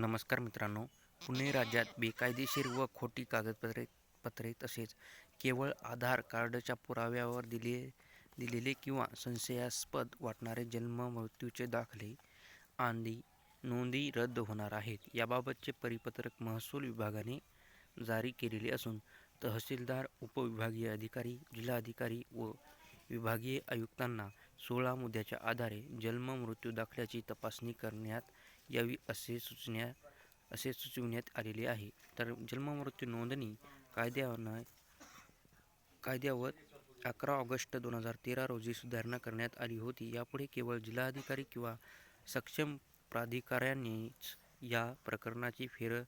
नमस्कार मित्रांनो. पुणे राज्यात बेकायदेशीर व खोटी कागदपत्रे पत्रे तसेच केवळ आधार कार्डच्या पुराव्यावर दिले दिलेले किंवा संशयास्पद वाटणारे जन्म मृत्यूचे दाखले आंदी नोंदी रद्द होणार आहेत. याबाबतचे परिपत्रक महसूल विभागाने जारी केलेले असून तहसीलदार उपविभागीय अधिकारी जिल्हाधिकारी व विभागीय आयुक्तांना सोळा मुद्द्याच्या आधारे जन्म मृत्यू दाखल्याची तपासणी करण्यात यावी असे सुचण्या असे सुचविण्यात आलेले आहे. तर जन्ममृत्यू नोंदणी कायद्यानं कायद्यावर अकरा ऑगस्ट दोन हजार तेरा रोजी सुधारणा करण्यात आली होती. यापुढे केवळ जिल्हाधिकारी किंवा सक्षम प्राधिकाऱ्यांनीच या प्रकरणाची फेर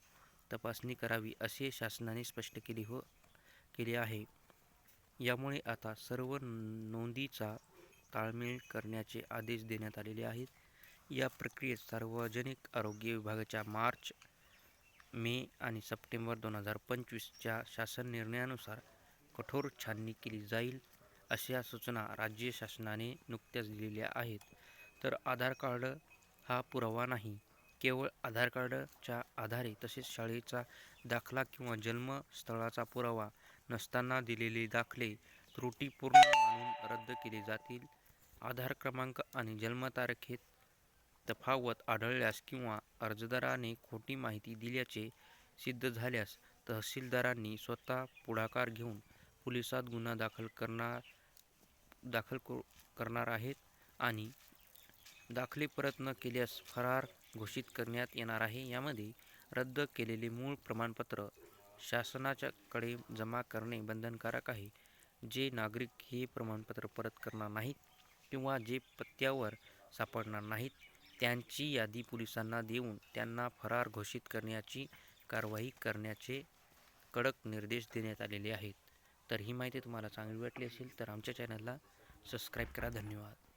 तपासणी करावी असे शासनाने स्पष्ट केले हो केले आहे. यामुळे आता सर्व नोंदीचा ताळमेळ करण्याचे आदेश देण्यात आलेले आहेत. या प्रक्रियेत सार्वजनिक आरोग्य विभागाच्या मार्च मे आणि सप्टेंबर दोन हजार पंचवीसच्या शासन निर्णयानुसार कठोर छाननी केली जाईल अशा सूचना राज्य शासनाने नुकत्याच दिलेल्या आहेत. तर आधार कार्ड हा पुरावा नाही केवळ आधार कार्डच्या आधारे तसेच शाळेचा दाखला किंवा जन्मस्थळाचा पुरावा नसताना दिलेले दाखले त्रुटीपूर्ण मानून रद्द केले जातील. आधार क्रमांक आणि जन्मतारखेत तफावत आढळल्यास किंवा अर्जदाराने खोटी माहिती दिल्याचे सिद्ध झाल्यास तहसीलदारांनी स्वतः पुढाकार घेऊन पोलिसात गुन्हा दाखल करणार दाखल करणार आहेत आणि दाखले परत न केल्यास फरार घोषित करण्यात येणार आहे. यामध्ये रद्द केलेले मूळ प्रमाणपत्र शासनाच्याकडे जमा करणे बंधनकारक आहे. जे नागरिक हे प्रमाणपत्र परत करणार नाहीत किंवा जे पत्त्यावर सापडणार नाहीत त्यांची यादी पोलिसांना देऊन त्यांना फरार घोषित करण्याची कारवाई करण्याचे कडक निर्देश देण्यात आलेले आहेत. तर ही माहिती तुम्हाला चांगली वाटली असेल तर आमच्या चॅनलला सबस्क्राईब करा. धन्यवाद.